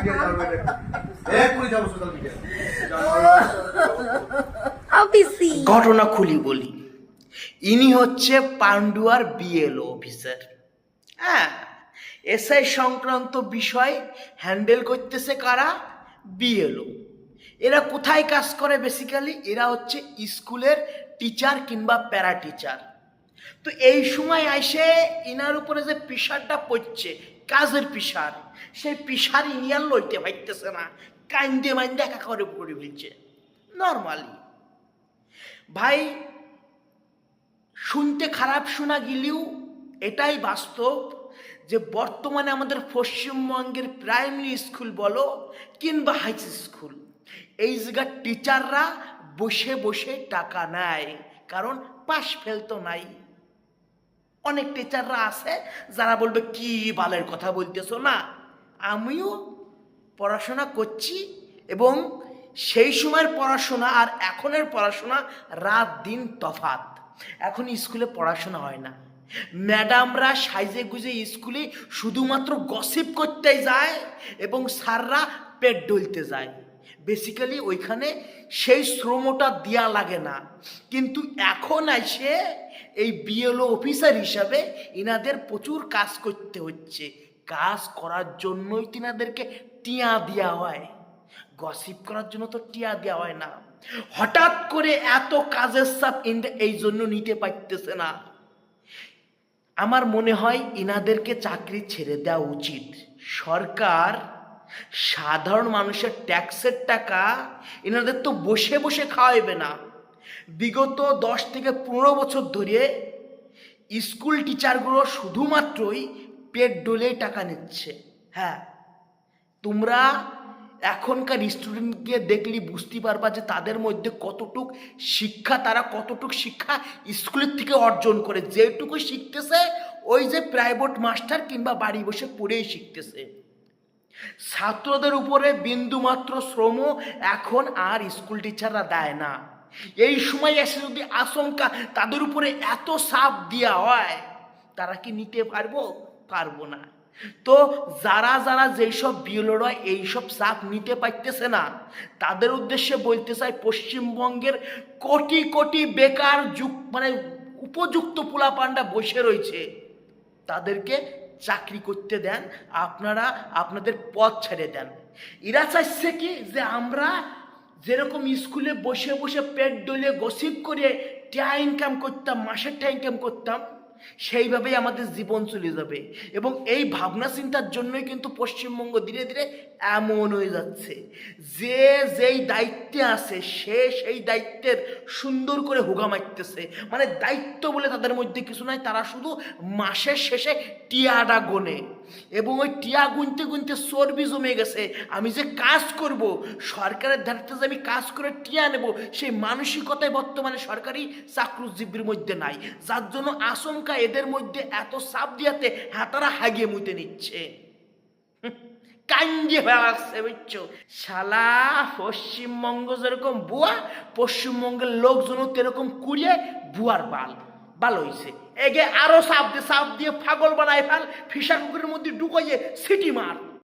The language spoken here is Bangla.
মিডিয়া যাবে এক্ষুনি যাব সোশ্যাল মিডিয়া ঘটনা খুলি বলি। ইনি হচ্ছে পান্ডুয়ার বিএলও অফিসার হ্যাঁ এসআই সংক্রান্ত বিষয় হ্যান্ডেল করতেছে কারা? বিএলও এরা কোথায় কাজ করে বেসিক্যালি এরা হচ্ছে স্কুলের টিচার কিংবা প্যারা টিচার তো এই সময় আইসে ইনার উপরে যে প্রেশারটা পড়ছে কাজের পিসার, সেই প্রেশার ইনিয়ার লইতে পারতেছে না। কান্দে মাইন্দে একা করে পড়ে ফেলছে। নর্মালি ভাই, শুনতে খারাপ শোনা গেলেও এটাই বাস্তব যে বর্তমানে আমাদের পশ্চিমবঙ্গের প্রাইমারি স্কুল বলো কিংবা হাই স্কুল এই জায়গার টিচাররা বসে বসে টাকা নেয়, কারণ পাশ ফেলতো নাই। অনেক টিচাররা আছে যারা বলবে, কি বালের কথা বলতেছো? না, আমিও পড়াশোনা করছি এবং সেই সময়ের পড়াশোনা আর এখনের পড়াশোনা রাত দিন তফাত এখন স্কুলে পড়াশোনা হয় না। ম্যাডামরা সাইজে গুজে স্কুলে শুধুমাত্র গসিপ করতে যায় এবং স্যাররা পেট ডলতে যায়। বেসিক্যালি ওইখানে সেই শ্রমটা দেয়া লাগে না। কিন্তু এখন এসে এই বিএলও অফিসার হিসাবে ইনাদের প্রচুর কাজ করতে হচ্ছে। কাজ করার জন্যই তিনাদেরকে টিয়া দেওয়া হয়। গসিপ করার জন্য তো টিয়া দেওয়া হয় না। হঠাৎ করে এত কাজের চাপ এই জন্য নিতে পারতেছে না। আমার মনে হয় ইনাদেরকে চাকরি ছেড়ে দেওয়া উচিত। সরকার সাধারণ মানুষের ট্যাক্সের টাকা এনাদের তো বসে বসে খাওয়াইবে না। বিগত দশ থেকে পনেরো বছর ধরে স্কুল টিচারগুলো শুধুমাত্রই পেট ডলেই টাকা নিচ্ছে। হ্যাঁ তোমরা এখনকার স্টুডেন্টকে দেখলে বুঝতে পারবা যে তাদের মধ্যে কতটুক শিক্ষা, তারা কতটুক শিক্ষা স্কুলের থেকে অর্জন করে। যেটুকু শিখতেছে, ওই যে প্রাইভেট মাস্টার কিংবা বাড়ি বসে পড়েই শিখতেছে। ছাত্রদের উপরে বিন্দুমাত্র শ্রম এখন আর স্কুল টিচাররা দেয় না। এই সময় এসে যদি আশঙ্কা তাদের উপরে এত চাপ দেওয়া হয়, তারা কি নিতে পারব? পারব না। তো যারা যারা যেসব বিএলওরা এইসব চাপ নিতে পারতেছে না, তাদের উদ্দেশ্যে বলতে চাই, পশ্চিমবঙ্গের কোটি কোটি বেকার যুগ মানে উপযুক্ত পোলাপান্ডা বসে রয়েছে। তাদেরকে চাকরি করতে দেন, আপনারা আপনাদের পথ ছেড়ে দেন। এরা চাইছে কি যে আমরা যেরকম স্কুলে বসে বসে পেট ডলে গসিপ করে টাইম ইনকাম করতাম, মাসের টাইম ইনকাম করতাম সেইভাবেই আমাদের জীবন চলে যাবে। এবং এই ভাবনা চিন্তার জন্যই কিন্তু পশ্চিমবঙ্গ ধীরে ধীরে এমন হয়ে যাচ্ছে। যে যেই দায়িত্বে আছে, সে সেই দায়িত্বের সুন্দর করে হোগা মারতেছে। মানে দায়িত্ব বলে তাদের মধ্যে কিছু নাই, তারা শুধু মাসের শেষে টিয়াটা গোনে। এবং ওই টিয়া গুনতে গুনতে চর্বি জমে গেছে। আমি যে কাজ করব, সরকারের ধারতে যে আমি কাজ করে টিয়া নেব, সেই মানসিকতায় বর্তমানে সরকারি চাকরুজীবীর মধ্যে নাই। যার জন্য আশঙ্কা এদের মধ্যে এত চাপ দিয়াতে হাতারা হাগিয়ে মুতে নিচ্ছে। কাঞ্জে হয়ে আসছে, বুঝছ? শালা, পশ্চিমবঙ্গ যেরকম বুয়া, পশ্চিমবঙ্গের লোকজনও এরকম কুড়িয়ে বুয়ার বাল বাল হয়েছে এগে আরও সাপ দিয়ে সাপ দিয়ে ফাগল বানায় ফেল ফিসা কুকুরের মধ্যে ঢুকাইয়ে সিটি মার।